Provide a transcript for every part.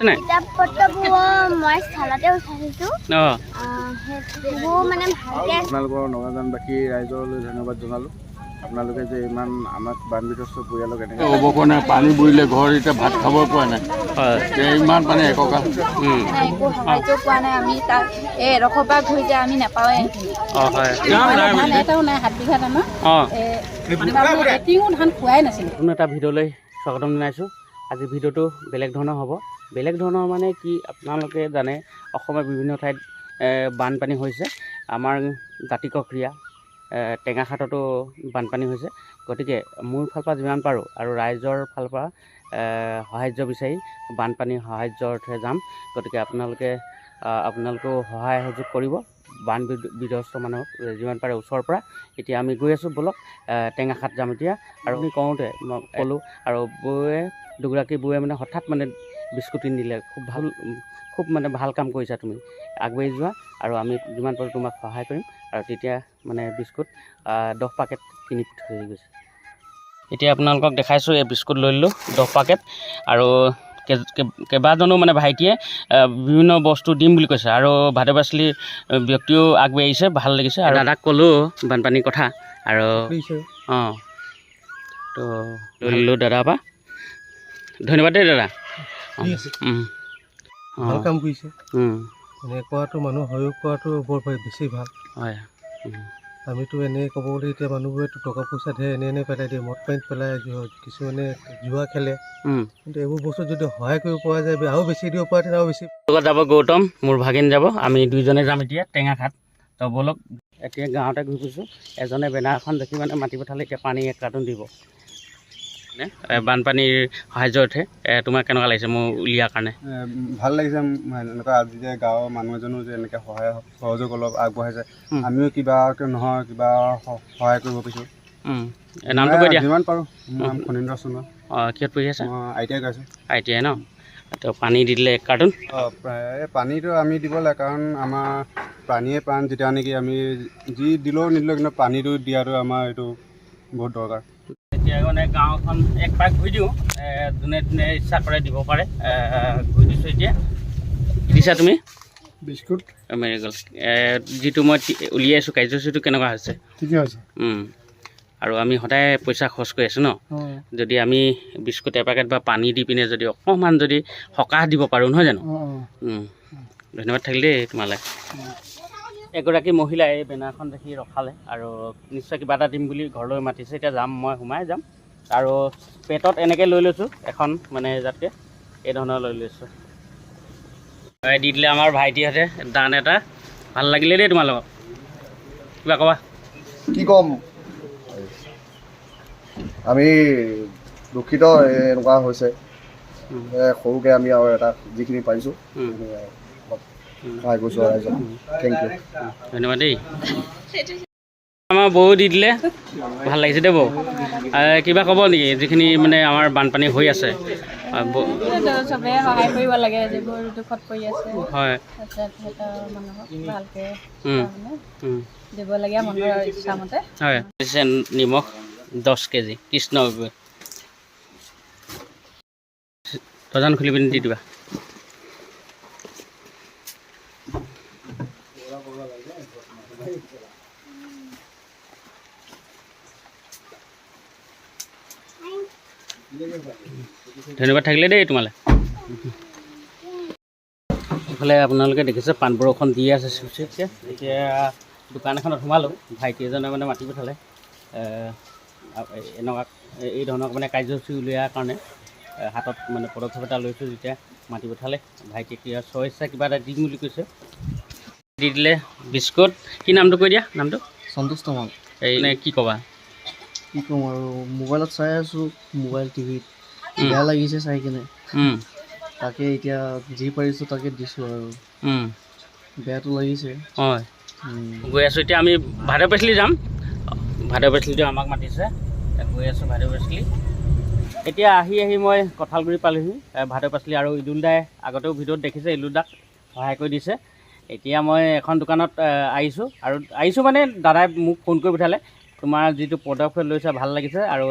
আছে নাই? কিতাপ পত্ৰবোৰ মই স্থানতে উঠাইছোঁ। অঁ। সেইবোৰ মানে ভালকৈ আপোনালোকৰ নগাজানবাসী ৰাইজলৈ ধন্যবাদ জনালোঁ। আপোনালোকে যে ইমান আমাক পৰিয়ালক এনেকৈ হ'ব পৰা নাই পানী বুৰিলে ঘৰ এতিয়া ভাত খাব পৰা নাই। ইমান পানী এককা। একো পোৱা নাই আমি তাত এই এডোখৰ পৰা ঘূৰি যায় আমি এটাও নাই সাত এটিঙো ধান খোৱাই নাছিলে। নতুন এটা ভিডিঅ'লৈ স্বাগতম জনাইছোঁ। আজি ভিডিঅ'টো বেলেগ ধৰণৰ হ'ব। বেলেগ ধৰণৰ মানে কি আপোনালোকে জানে অসমৰ বিভিন্ন ঠাইত বানপানী হৈছে। আমাৰ জাতিক ক্ৰিয়া এ, টেঙাখাটতো বানপানী হৈছে। গতিকে মোৰ ফালৰ পৰা যিমান পাৰোঁ আৰু ৰাইজৰ ফালৰ পৰা সাহাৰ্য বিচাৰি বানপানীৰ সাহাৰ্যৰ অৰ্থে যাম। গতিকে আপোনালোকে আপোনালোকেও সহায় সহযোগ কৰিব। বান বিধ- বিধ্বস্ত মানুহক যিমান পাৰে ওচৰৰ পৰা। এতিয়া আমি গৈ আছোঁ ব'লক এ, টেঙাখাট যাম এতিয়া। আৰু আমি কওঁতে মই ক'লোঁ আৰু বৌয়ে দুগৰাকী বৌয়ে মানে হঠাৎ মানে বিস্কুট কিনি দিলে খুব ভাল খুব মানে ভাল কাম কৰিছা তুমি। আগবাঢ়ি যোৱা আৰু আমি যিমান পাৰোঁ তোমাক সহায় কৰিম। আৰু তেতিয়া মানে বিস্কুট দহ পাকেট কিনি থৈ গৈছে। এতিয়া আপোনালোকক দেখাইছোঁ এই বিস্কুট লৈ ল'লোঁ দহ পাকেট আৰু কেইবাজনো মানে ভাইটিয়ে বিভিন্ন বস্তু দিম বুলি কৈছে। আৰু ভাদে পাচলি ব্যক্তিও আগবাঢ়ি আহিছে ভাল লাগিছে। আৰু দাদাক ক'লোঁ বানপানীৰ কথা। আৰু অঁ তো লৈ ল'লোঁ দাদাৰ পৰা ধন্যবাদ দেই দাদা। ভাল কাম কৰিছে। এনে কৰাটো মানুহ সহযোগ কৰাটো বৰ বেছি ভাল। হয় আমিতো এনেই ক'ব গ'লে এতিয়া মানুহবোৰেতো টকা পইচা ধেৰ এনে এনে পেলাই দিয়ে মদ পানীত পেলাই কিছুমানে জুৱা খেলে। কিন্তু এইবোৰ বস্তু যদি সহায় কৰিব পৰা যায় আৰু বেছি দিব পৰা তেতিয়া আৰু বেছি লগত যাব গৌতম মোৰ ভাগিন যাব আমি দুইজনে যাম এতিয়া টেঙাখাট তো ব'লক এতিয়া গাঁৱতে ঘূৰি ফুৰিছোঁ এজনে বেনাৰ এখন দেখি মানে মাতি পঠালে এতিয়া পানী এক কাৰ্টুন দিব। বানপানীৰ এ, তোমাৰ কেনেকুৱা লাগিছে মোৰ উলিয়াৰ কাৰণে? ভাল লাগিছে এনেকুৱা আজি যে গাঁৱৰ মানুহ এজনো যে এনেকৈ সহায় সহযোগ অলপ আগবঢ়াইছে। আমিও কিবা নহয় কিবা সহায় কৰিব পাৰিছোঁ নামটো কৈ দিয়া। যিমান পাৰোঁ নাম ফণীন্দ্ৰ সোণোৱাল অঁ কিহত পঢ়ি আছে? আই টি আই গাইছোঁ আই টি আই ন? তো পানী দি দিলে এক কাৰ্টুন? অঁ পানীটো আমি দিব লাগে কাৰণ আমাৰ পানীয়ে প্ৰাণ যেতিয়া নেকি আমি যি দিলেও নিদিলেও কিন্তু পানীটো দিয়াটো আমাৰ এইটো বহুত দৰকাৰ। মানে গাঁওখন এক পাক ঘূৰি দিওঁ যোনে যোনে ইচ্ছা কৰে দিব পাৰে ঘূৰি দিছোঁ এতিয়া। দিছা তুমি? বিস্কুট। মেৰিগ'ল্ড এ, যিটো মই তি- উলিয়াইছোঁ কাৰ্যসূচীটো কেনেকুৱা হৈছে? ঠিকে আছে আৰু আমি সদায় পইচা খৰচ কৰি আছোঁ ন? যদি আমি বিস্কুট এপেকেট বা পানী দি পিনে যদি অকণমান যদি সকাহ দিব পাৰোঁ নহয় জানো? ধন্যবাদ থাকিল দেই তোমালৈ। এগৰাকী মহিলাই এই বেনাৰখন দেখি ৰখালে আৰু নিশ্চয় কিবা এটা দিম বুলি ঘৰলৈ মাতিছে এতিয়া যাম মই সোমাই যাম। আৰু পেটত এনেকৈ লৈ লৈছোঁ এখন মানে যাতকৈ এই ধৰণৰ লৈ লৈছোঁ। দি দিলে আমাৰ ভাইটিহঁতে দান এটা। ভাল লাগিলে দেই তোমাৰ লগত। কিবা ক'বা? কি ক'ম? আমি দুখিত এনেকুৱা হৈছে। সৰুকৈ আমি আৰু এটা যিখিনি পাৰিছোঁ থেংক ইউ ধন্যবাদ দেই। আমাৰ বৌ দি দিলে। ভাল লাগিছে দেই বৌ। কিবা ক'ব নেকি? যিখিনি মানে আমাৰ বানপানী হৈ আছে। আহ, বৌ- চবেই সহায় কৰিব লাগে যিবোৰ দুখত পৰি আছে। হয়। তাৰপিছত সিহঁতৰ মানুহক ভালকৈ উম, তাৰমানে উম, দিব লাগে মনৰ ইচ্ছামতে। হয়। দিছে নিমখ দহ কেজি কৃষ্ণ গগৈ। খুলি পিনি দি দিবা। ধন্যবাদ থাকিলে দেই তোমালৈ। ইফালে আপোনালোকে দেখিছে পাণ বৰষুণ দি আছে চিপচিপকৈ। এতিয়া দোকান এখনত সোমালোঁ। ভাইটি এজনে মানে মাতি পঠালে। এনেকুৱা এই- ধৰণৰ মানে কাৰ্যসূচী উলিওৱাৰ কাৰণে হাতত মানে পদক্ষেপ এটা লৈছোঁ যেতিয়া মাতি পঠালে। ভাইটি কিবা স্বেচ্ছা কিবা এটা দিম বুলি কৈছে। দি দিলে বিস্কুট। কি নামটো কৈ দিয়া? নামটো? সন্তুষ্ট মান এই মানে কি ক'বা? কি ক'ম আৰু মোবাইলত চাই আছোঁ মোবাইল টিভিত। বেয়া লাগিছে চাই কিনে তাকে এতিয়া যি পাৰিছোঁ তাকে দিছোঁ আৰু বেয়াটো লাগিছে হয়। গৈ আছোঁ এতিয়া আমি ভাদৰ পেচলি যাম ভাদৰ পেচলিটো আমাক মাতিছে গৈ আছোঁ ভাদৰ পেচলি এতিয়া আহি আহি মই কঁঠালগুৰি পালোহি ভাদৰ পাচলি আৰু ইদুল দাই আগতেও ভিডিঅ'ত দেখিছে ইদুল দাক সহায় কৰি দিছে এতিয়া মই এখন দোকানত আহিছোঁ আৰু আহিছোঁ মানে দাদাই মোক ফোন কৰি পঠালে তোমাৰ যিটো পদক্ষেপ লৈছা ভালো লাগিছে আৰু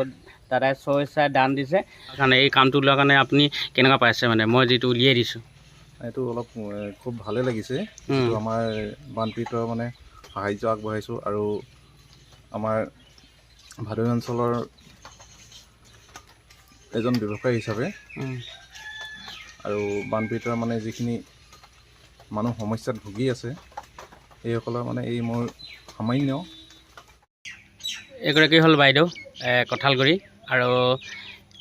দাদাই ছয় চাই দান দিছে। কাৰণে এই কামটো লোৱাৰ কাৰণে আপুনি কেনেকুৱা পাইছে মানে? মই যিটো উলিয়াই দিছোঁ। এইটো অলপ খুব ভালে লাগিছে। যিটো আমাৰ বানপীড়িত মানে সাহাৰ্য আগবঢ়াইছোঁ আৰু আমাৰ ভাদৈ অঞ্চলৰ এজন ব্যৱসায়ী হিচাপে। আৰু বানপীড়িত মানে যিখিনি মানুহ সমস্যাত ভুগি আছে এইসকলৰ মানে এই মোৰ সামান্য এগৰাকী হ'ল বাইদেউ কঁঠালগুৰি। আৰু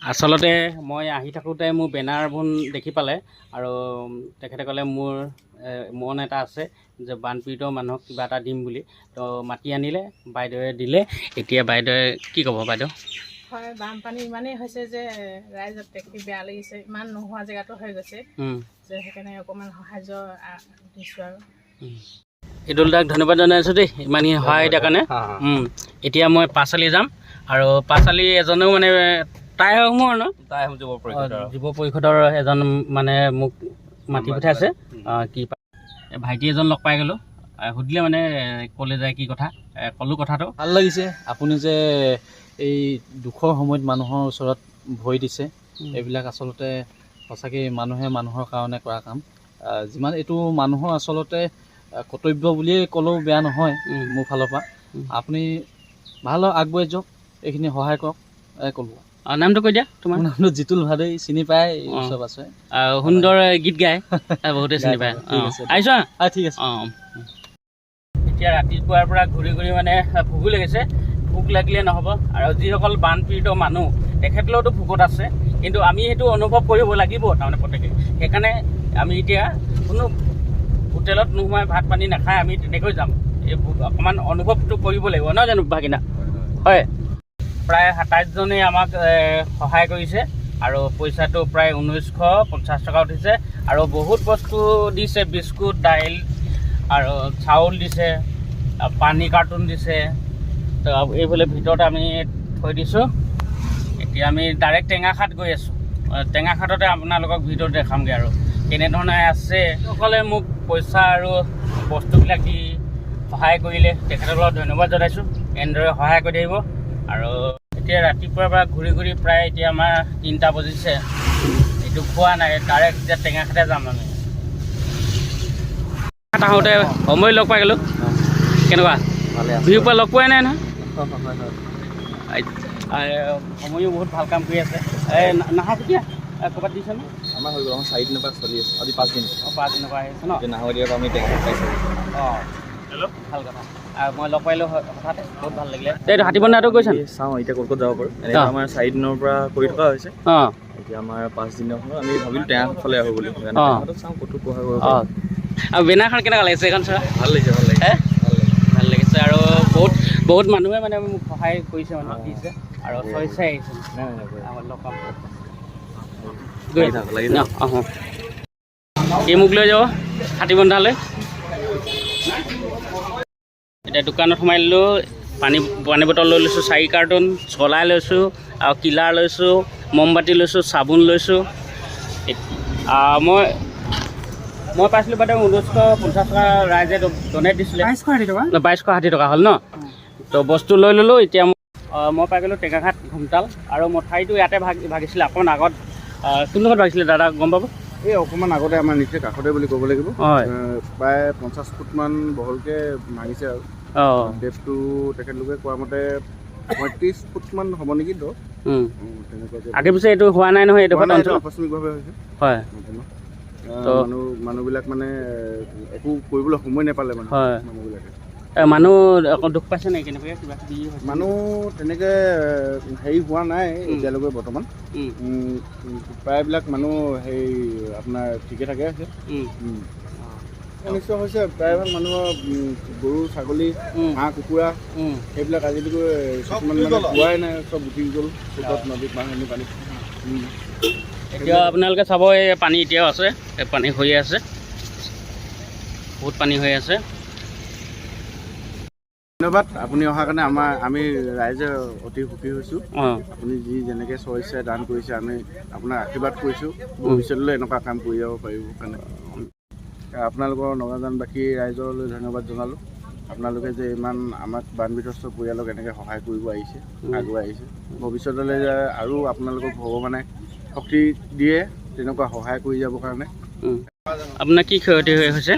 আচলতে মই আহি থাকোঁতে মোৰ বেনাৰবোৰ দেখি পালে আৰু তেখেতে ক'লে মোৰ মন এটা আছে যে বানপীড়িত মানুহক কিবা এটা দিম বুলি। তো মাতি আনিলে বাইদেৱে দিলে। এতিয়া বাইদেৱে কি ক'ব বাইদেউ? হয় বানপানী ইমানেই হৈছে যে ৰাইজক দেখি বেয়া লাগিছে। ইমান নোহোৱা জেগাতো হৈ গৈছে যে সেইকাৰণে অকণমান সাহাৰ্য দিছোঁ আৰু। ইদুল দাক ধন্যবাদ জনাইছোঁ দেই ইমানখিনি সহায় দিয়াৰ কাৰণে। এতিয়া মই পাঁচালি যাম আৰু পাঁচালি এজনেও মানে তাই মোৰ ন? তাই যুৱ অ, যুৱ পৰিষদৰ এজন মানে মোক মাতি পঠাইছে কি ভাইটি এজন লগ পাই গ'লোঁ। সুধিলে মানে ক'লে যায় কি কথা। ক'লোঁ কথাটো। ভাল লাগিছে। আপুনি যে এই দুখৰ সময়ত মানুহৰ ওচৰত ভৰি দিছে এইবিলাক আচলতে সঁচাকৈ মানুহে মানুহৰ কাৰণে কৰা কাম। যিমান এইটো মানুহৰ আচলতে কৰ্তব্য বুলিয়েই ক'লেও বেয়া নহয় মোৰ ফালৰ পৰা। আপুনি ভালো আগবাঢ়ি যাওক এইখিনি সহায় কৰক ক'লোঁ নামটো কৈ দিয়া তোমাৰ। নামটো জিতুল ভাদেই চিনি পায়। ওচৰে পাছৰে সুন্দৰ গীত গায়। বহুতে চিনি পায়। আছে। ঠিক আছে। অঁ এতিয়া ৰাতিপুৱাৰ পৰা ঘূৰি ঘূৰি মানে ভোকো লাগিছে। ভোক লাগিলে নহ'ব। আৰু যিসকল বানপীড়িত মানুহ তেখেতলৈতো ভোকত আছে। কিন্তু আমি সেইটো অনুভৱ কৰিব লাগিব তাৰমানে প্ৰত্যেকে। সেইকাৰণে আমি এতিয়া কোনো হোটেলত নোসোমাই ভাত পানী নাখাই আমি তেনেকৈ যাম। এই অকণমান অনুভৱটো কৰিব লাগিব নহয় জানো ভাগিনা হয়। প্ৰায় সাতাইছজনে আমাক সহায় কৰিছে আৰু পইচাটো প্ৰায় ঊনৈছশ পঞ্চাছ টকা উঠিছে আৰু বহুত বস্তু দিছে বিস্কুট দাইল আৰু চাউল দিছে পানী কাৰ্টুন দিছে। তো এইফালে ভিতৰত আমি থৈ দিছোঁ। এতিয়া আমি ডাইৰেক্ট টেঙাখাত গৈ আছোঁ। আহ, টেঙাখাততে আপোনালোকক ভিডিঅ'ত দেখামগৈ আৰু। কেনেধৰণে আছে? সকলে মোক পইচা আৰু বস্তুবিলাক দি সহায় কৰিলে তেখেতসকলক ধন্যবাদ জনাইছোঁ। এনেদৰে সহায় কৰি থাকিব আৰু এতিয়া ৰাতিপুৱাৰ পৰা ঘূৰি ঘূৰি প্ৰায় এতিয়া আমাৰ তিনিটা বজিছে। এইটো খোৱা নাই ডাইৰেক্ট এতিয়া টেঙাখাতে যাম আমি। আহোঁতে সময় লগ পাই গ'লোঁ। কেনেকুৱা? ভালে বিহুৰ পৰা লগ পোৱাই নাই নহয়? সময়ো বহুত ভাল কাম কৰি আছে। এই না- নাহা কেতিয়া ক'ৰবাত দিছেনে আমাৰ হৈ গ'ল আমাৰ চাৰি দিনৰ পৰা চলি আছে। আজি পাঁচদিন অঁ পাঁচদিনৰ পৰা আহিছে ন? নাহৰীয়াৰ পৰা আমি টেঙা পাইছোঁ অঁ। হেল্ল' ভালো কথা। আৰু মই লগ হয় হঠাতে। বহুত ভালো লাগিলে। এইটো হাতী বন্ধাটো গৈছে চাওঁ এতিয়া ক'ত ক'ত যাব পাৰোঁ। এনেকৈ আমাৰ চাৰি দিনৰ পৰা কৰি থকা হৈছে। অঁ। এতিয়া আমাৰ পাঁচ দিনৰ আমি ভাবিলোঁ টেঙা ফালে আহোঁ বুলি। চাওঁ ক'তো কৰিব অঁ। আৰু বেনাৰখন কেনেকুৱা লাগিছে এইখন চোৱা? ভালো লাগিছে ভালো লাগিছে। ভালো লাগিছে। আৰু বহুত বহুত মানুহে মানে মোক সহায় কৰিছে মানে দিছে। আৰু চাই আহিছে। আহোঁ এই মোক লৈ যাব হাতীবন্ধালৈ এতিয়া দোকানত সোমাই দিলোঁ পানী পানী বটল লৈ লৈছোঁ চাৰি কাৰ্টুন চলাই লৈছোঁ আৰু কিলাৰ লৈছোঁ মমবাতি লৈছোঁ চাবোন লৈছোঁ। মই মই পাইছিলোঁ বাইদেউ ঊনৈছশ পঞ্চাছ টকা ৰাইজে ডনেট দিছিলে। বাইছশ ষাঠি টকা? বাইছশ ষাঠি টকা হ'ল ন? তো বস্তু লৈ ল'লোঁ এতিয়া মই পাই গ'লোঁ টেঙাঘাট ঘুমতাল আৰু মঠাইটো ইয়াতে ভাগ ভাগিছিলে অকণমান আগত। কোনডোখৰত ভাগিছিলে দাদা গম পাব? এই অকণমান আগতে আমাৰ নিচেই কাষতে বুলি ক'ব লাগিব। হয়। প্ৰায় পঞ্চাছ ফুটমান বহলকৈ ভাঙিছে আৰু। অঁ। ডেপটো তেখেতলোকে কোৱা মতে পঁয়ত্ৰিছ ফুটমান হ'ব নেকি দ। আগে পিছে এইটো হোৱা নাই নহয় এইডোখৰ আকস্মিকভাৱে হৈছে। হয়। মানুহ মানুহবিলাক মানে একো কৰিবলৈ সময় নাপালে মানে মানুহবিলাকে। মানুহ অকণ দুখ পাইছে নাই কেনেকৈ কিবা কিবি? মানুহ তেনেকৈ হেৰি হোৱা নাই এতিয়ালৈকে বৰ্তমান। প্ৰায়বিলাক মানুহ হেৰি আপোনাৰ ঠিকে থাকে আছে। অনিষ্ট হৈছে প্ৰায়ভাগ মানুহৰ গৰু ছাগলী হাঁহ কুকুৰা। সেইবিলাক আজিলৈকে কিছুমান মানে পোৱাই নাই চব উঠি গ'ল নদীত পানী। পানীত উম। এতিয়া আপোনালোকে চাব এই পানী এতিয়াও আছে পানী হৈ আছে। বহুত পানী হৈ আছে। ধন্যবাদ। আপুনি অহাৰ কাৰণে আমাৰ আমি ৰাইজে অতি সুখী হৈছোঁ। আপুনি যি যেনেকৈ স্বেচ্ছাই দান কৰিছে আমি আপোনাক আশীৰ্বাদ কৰিছোঁ। ভৱিষ্যতলৈ এনেকুৱা কাম কৰি যাব পাৰিব কাৰণে। আপোনালোকৰ নগাজানবাসী ৰাইজলৈ ধন্যবাদ জনালোঁ। আপোনালোকে যে ইমান আমাক বান বিধ্বস্ত পৰিয়ালক এনেকৈ সহায় কৰিব আহিছে আগুৱাই আহিছে। ভৱিষ্যতলৈ যে আৰু আপোনালোকক ভগৱানে শক্তি দিয়ে তেনেকুৱা সহায় কৰি যাবৰ কাৰণে। আপোনাৰ কি ক্ষতি হৈ হৈছে?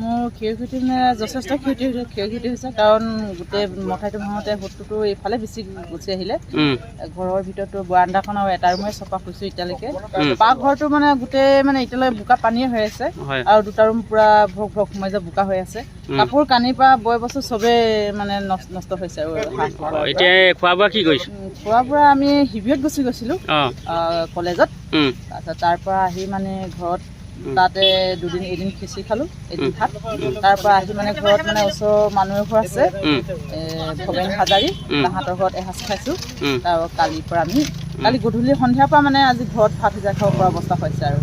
মোৰ ক্ষয় ক্ষতি মানে যথেষ্ট ক্ষতি হৈছে ক্ষয় ক্ষতি হৈছে কাৰণ গোটেই মঠাইটো ভাঙোতে সোঁতটোতো এইফালে বেছি গুচি আহিলে। ঘৰৰ ভিতৰতো বাৰাণ্ডাখন আৰু এটা ৰুমে চফা কৰিছোঁ এতিয়ালৈকে। পাকঘৰটো মানে গোটেই মানে এতিয়ালৈ বোকা পানীয়ে হৈ আছে আৰু দুটা ৰুম পূৰা ভক ভক সোমাই যায় বোকা হৈ আছে। কাপোৰ কানিৰ পৰা বয় বস্তু চবেই মানে নষ্ট নষ্ট হৈছে আৰু। এতিয়া খোৱা বোৱা কি কৰিছে? খোৱা বোৱা আমি শিবিৰত গুচি গৈছিলোঁ কলেজত। তাৰপিছত তাৰ পৰা আহি মানে ঘৰত। তাতে দুদিন এদিন খিচি খালোঁ এদিন ভাত। তাৰ পৰা আহি মানে ঘৰত মানে ওচৰৰ মানুহ এঘৰ আছে। ভৱেন হাজাৰী। তাহাঁতৰ ঘৰত এসাঁজ খাইছোঁ। তাৰ কালিৰ পৰা আমি কালি গধূলি সন্ধিয়াৰ পৰা মানে আজি ঘৰত ভাত সিজাই খাব পৰা অৱস্থা হৈছে আৰু।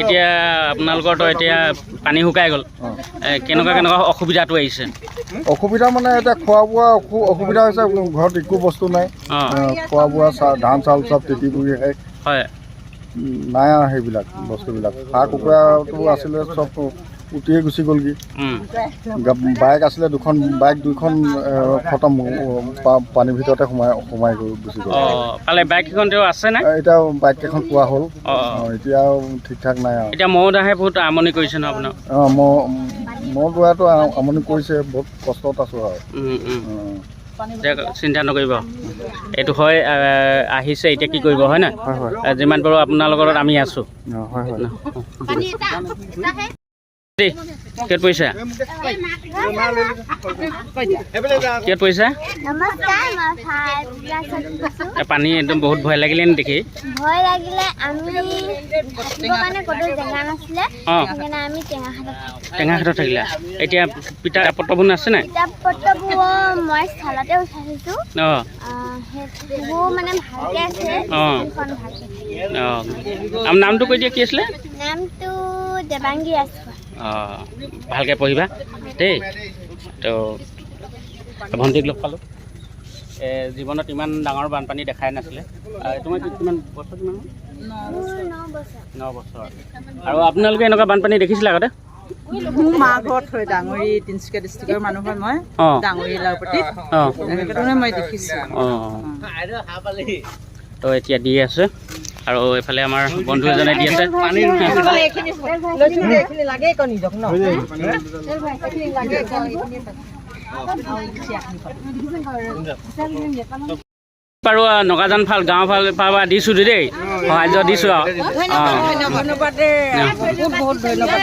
এতিয়া আপোনালোকৰতো এতিয়া পানী শুকাই গ'ল। কেনেকুৱা কেনেকুৱা অসুবিধাটো আহিছে? অসুবিধা মানে এতিয়া খোৱা বোৱা অসু- অসুবিধা হৈছে ঘৰত একো বস্তু নাই। খোৱা বোৱা চা- ধান চাউল চব তিতি পুৰি খাই হয়। নাই আৰু সেইবিলাক বস্তুবিলাক। হাঁহ কুকুৰাটো আছিলে চব উটিয়ে গুচি গ'লগৈ। বাইক আছিলে দুখন বাইক দুইখন খতম পানীৰ ভিতৰতে সোমাই সোমাই গুচি গ'ল। বাইককেইখন তেওঁ আছেনে আহ, এতিয়া বাইক কেইখন পোৱা হ'ল। এতিয়া ঠিক ঠাক নাই আৰু। এতিয়া মহ দাহে বহুত আমনি কৰিছে ন আপোনাক? অঁ মই মই যোৱাটো আমনি কৰিছে বহুত কষ্টত আছোঁ আৰু। চিন্তা নকৰিব। এইটো হয় আহিছে এতিয়া কি কৰিব হয় নাই? যিমান পাৰোঁ আপোনালোকৰ লগত আমি আছোঁ। অঁ, হয় হয় দেই কিয়ত পৰিছে কিয়ত পৰিছে নমস্কাৰ মই ফাইভ ক্লাছত পঢ়িছোঁ এ, পানী একদম বহুত ভয় লাগিলে নি দেখি। ভয় লাগিলে আমি থাকিবৰ কাৰণে ক'তো জেগা নাছিলে অঁ। সেইকাৰণে আমি টেঙাখাটত থাকিলোঁ টেঙা হাতত থাকিলে। এতিয়া পিতা পত্ৰবোৰ আছে নাই? কিতাপ পত্ৰবোৰ মই চালতে উঠাই থৈছোঁ অঁ। আহ, সেইবোৰ মানে ভালকৈ আছে অঁ। স্কুলখন ভালকৈ থাকিলে অঁ। আমাৰ নামটো কৈ দিয়া কি আছিলে? নামটো দেৱাংগী ৰাজখোৱা। অঁ ভালকৈ পঢ়িবা দেই। তো ভণ্টিক লগ পালোঁ। জীৱনত ইমান ডাঙৰ বানপানী দেখাই নাছিলে। তোমাৰ কিমান বছৰ কিমান ন বছৰ। আৰু আপোনালোকে এনেকুৱা বানপানী দেখিছিলে আগতে? মোৰ মা ঘৰত হয় ডাঙৰি তিনিচুকীয়া ডিষ্ট্ৰিক্টৰ মানুহ হয় মই ডাঙৰি লাওপতি মই দেখিছোঁ অঁ। তো এতিয়া দি আছে। আৰু এইফালে আমাৰ বন্ধু এজনে দি আছে। বাৰু আহ, নগাজান ফাল গাঁৱৰ ফাল পৰা দিছোঁ দেই সাহাৰ্য দিছোঁ আৰু অঁ ধন্যবাদ বহুত বহুত ধন্যবাদ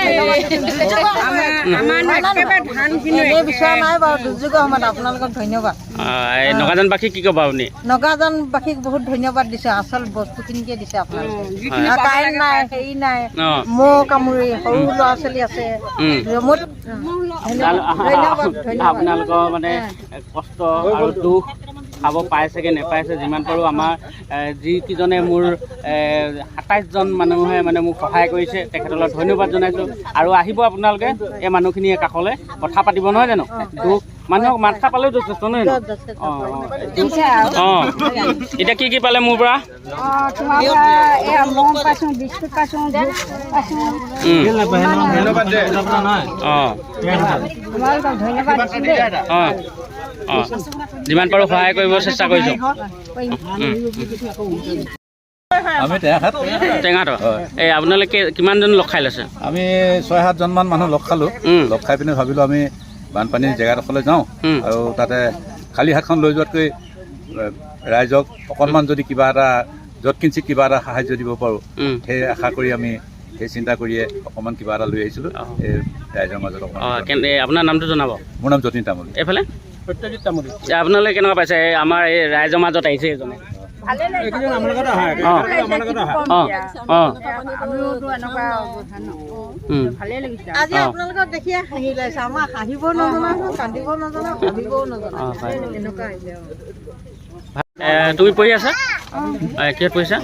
এনেই বিচৰা নাই বাৰু দুৰ্যোগৰ সময়ত আপোনালোকক ধন্যবাদ অঁ, এই নগাজানবাসীক কি ক'ব আপুনি নগাজানবাসীক বহুত ধন্যবাদ দিছে আচল বস্তুখিনিকে দিছে আপোনালোকে। কাৰেণ্ট নাই হেৰি নাই মহ কামুৰি সৰু ল'ৰা ছোৱালী আছে আপোনালোকৰ মানে কষ্ট আৰু দুখ খাব পাইছেগে নেপাইছে যিমান পাৰোঁ আমাৰ যিকেইজনে মোৰ সাতাইছজন মানুহে মানে মোক সহায় কৰিছে তেখেতলৈ ধন্যবাদ জনাইছোঁ। আৰু আহিব আপোনালোকে এই মানুহখিনিয়ে কাষলৈ কথা পাতিব নহয় জানো? দুখ মানুহক মাত খা পালেও যথেষ্ট নহয় অঁ অঁ। অঁ এতিয়া কি কি পালে মোৰ পৰা? উম। অঁ যিমান পাৰোঁ সহায় কৰিব চেষ্টা কৰিছোঁ। আমি টেঙাখাত। টেঙাটো? এই আপোনালোকে কিমানজন লগ খাই লৈছে? আমি ছয় সাতজনমান মানুহ লগ খালোঁ। লগ খাই পিনে ভাবিলোঁ আমি বানপানীৰ জেগাডোখৰলৈ যাওঁ। আৰু তাতে খালী হাতখন লৈ যোৱাতকৈ ৰাইজক অকণমান যদি কিবা এটা য'ত কিঞ্চিত কিবা এটা সাহাৰ্য দিব পাৰোঁ সেই আশা কৰি আমি সেই চিন্তা কৰিয়ে অকণমান কিবা এটা লৈ আহিছিলোঁ। এই ৰাইজৰ মাজত অকণমান আপোনাৰ নামটো জনাব? মোৰ নাম যতীন তামুলী। এইফালে? আপোনালোকে কেনেকুৱা পাইছে? এই আমাৰ এই ৰাইজৰ মাজত আহিছে এজনে অঁ। অঁ। অঁ। উম। আজি অঁ। আপোনালোকক দেখিয়ে হাঁহি ওলাইছে আমাৰ হাঁহিব নজনা কান্দিব নজনা ভাবিবও নজনা। অঁ হয়। এনেকুৱা হৈছে। এ, তুমি পঢ়ি আছা? কিহত পঢ়িছা?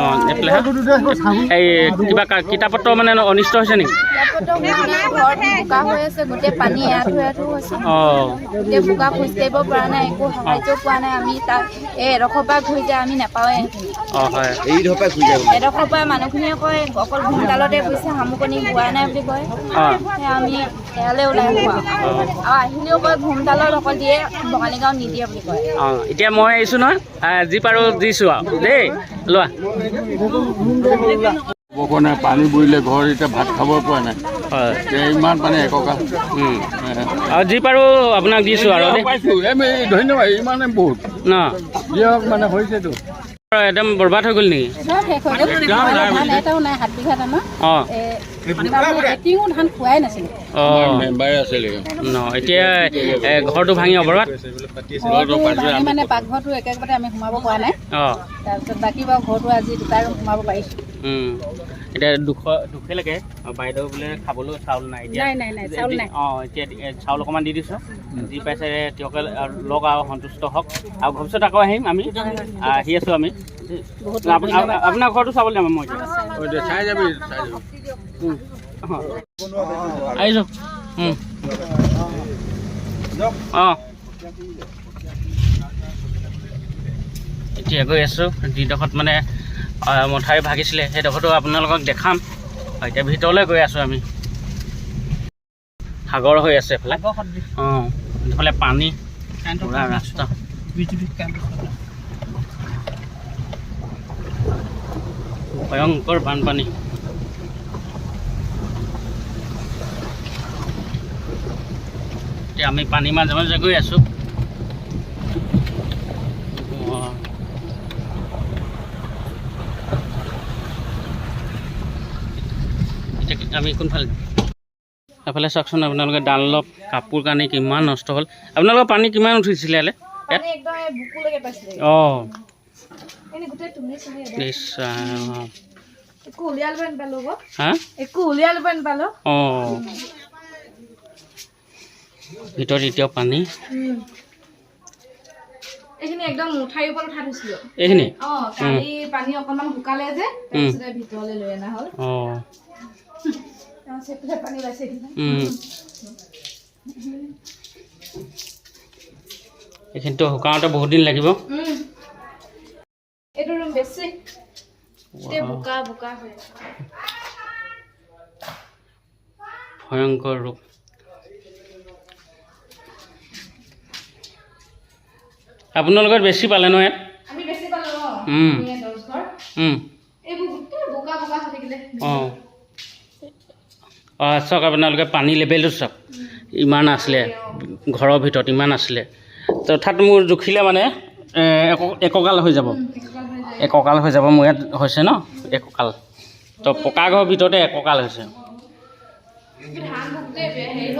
অঁ এপ্লাই এই কিবা কিতাপ পত্ৰ মানে অনিষ্ট হৈছে নেকি? অঁ। বোকা খোজ কাঢ়িব পৰা নাই একো সাহাৰ্য পোৱা নাই আমি তাত এই এডোখৰ পৰা ঘূৰি যায় আমি নাপাওঁৱে অঁ হয়। এডোখৰ পৰা মানুহখিনিয়ে কয় অকল ভূমিতালতে কৈছে শামুকনি বোৱা নাই বুলি কয়। আমি ইয়ালৈ ওলাই আহোঁ আৰু আৰু আহিলেও কয় ভূমিতালত অকল দিয়ে বঙালী গাঁৱত নিদিয়ে বুলি কয়। অঁ এতিয়া মই আহিছোঁ নহয় যি পাৰোঁ দিছোঁ আৰু দেই লোৱা। নাই পানী বুৰিলে ঘৰত এতিয়া ভাত খাব পৰা নাই। ইমান পানী এককা আৰু। যি পাৰোঁ আপোনাক দিছোঁ আৰু ধন্যবাদ ইমানে বহুত। ন। দিয়ক মানে হৈছেতো। একদম বৰবাদ হৈ গ'ল নেকি? এতিয়া ঘৰটো ভাঙি ভাঙি মানে পাকঘৰটো একেবাৰে আমি সোমাব পৰা নাই। তাৰপিছত বাকী বাৰু ঘৰটো আজি দুটা ৰুম সোমাব পাৰিছোঁ। এতিয়া দুখ দুখে লাগে বাইদেউ বোলে খাবলৈ চাউল নাই এতিয়া। নাই, নাই, নাই, চাউল নাই। অঁ এতিয়া চাউল অকণমান দি দিছোঁ। যি পাইছে তেওঁকে লওক আৰু সন্তুষ্ট হওক। আৰু ভৱিষ্যত আকৌ আহিম আমি। আহি আছোঁ আমি। আপোন- আপোনাৰ ঘৰটো চাবলৈ যাম মই চাই যাবি চাই যাবি। আহিছোঁ। অঁ। এতিয়া গৈ আছোঁ। যিডোখৰত মানে মথাউৰি ভাগিছিলে সেইডোখৰতো আপোনালোকক দেখাম। এতিয়া ভিতৰলৈ গৈ আছোঁ আমি। সাগৰ হৈ আছে এইফালে অঁ এইফালে পানী। পুৰা ৰাস্তা। ভয়ংকৰ বানপানী। এতিয়া আমি পানী মাজে মাজে গৈ আছোঁ অঁ। এতিয়া আমি কোনফালে যাম? এফালে চাওকচোন আপোনালোকে ডানলপ কাপোৰ কানি কিমান নষ্ট হ'ল। আপোনালোকৰ পানী কিমান উঠিছিলে ইয়ালৈ? অঁ। অঁ। ভিতৰত এতিয়াও পানী? এইখিনি একদম মুঠাইৰ ওপৰত উঠাই থৈছিলো। এইখিনি? অ কালি পানী অকণমান শুকালে যে তাৰপিছতে ভিতৰলৈ লৈ অনা হ'ল। এইখিনিতো শুকাওঁতে বহুত দিন লাগিব। উম। এইটো ৰুম বেছি। গোটেই বোকা বোকা হৈ আছে। ভয়ংকৰ ৰূপ আপোনালোকৰ বেছি পালে ন ইয়াত? আমি বেছি পালো অ উম। আমি ইয়াত দহ ঘৰ উম। এইবোৰ গোটেই বোকা বোকা হৈ থাকিলে অঁ চাওক আপোনালোকে পানী লেভেলটো চাওক ইমান আছিলে ঘৰৰ ভিতৰত ইমান আছিলে তথাৎ মোৰ জুখিলে মানে একঁকাল হৈ যাব একঁকাল হৈ যাব মোৰ ইয়াত হৈছে ন একঁকাল তো পকা ঘৰৰ ভিতৰতে একঁকাল হৈছে ধান গোটেই হেৰি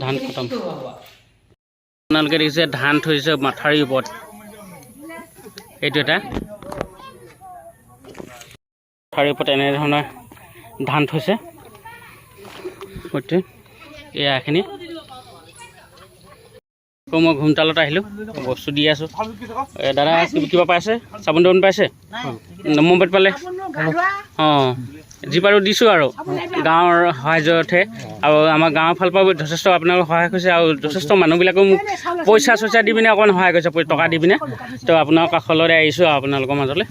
ধান খতম আপোনালোকে দেখিছে ধান থৈছে মাথাউৰিৰ ওপৰত। এইটো এটা। মাথাউৰিৰ ওপৰত এনেধৰণৰ ধান থৈছে। এয়া এইখিনি। আকৌ মই ঘুমতালত আহিলোঁ বস্তু দি আছোঁ। দাদা কিবা- কিবা পাইছে? চাবোন তাবোন পাইছে মমবাতি পালে? অঁ। যি পাৰোঁ দিছোঁ আৰু। গাঁৱৰ সাহাৰ্যতহে আৰু আমাৰ গাঁৱৰ ফালৰ পৰা যথেষ্ট আপোনালোকে সহায় কৰিছে আৰু যথেষ্ট মানুহবিলাকেও মোক পইচা চইচা দি পিনে অকণমান সহায় কৰিছে টকা দি পিনে। তো আপোনাৰ কাষলৈ আহিছোঁ আৰু আপোনালোকৰ মাজলৈ।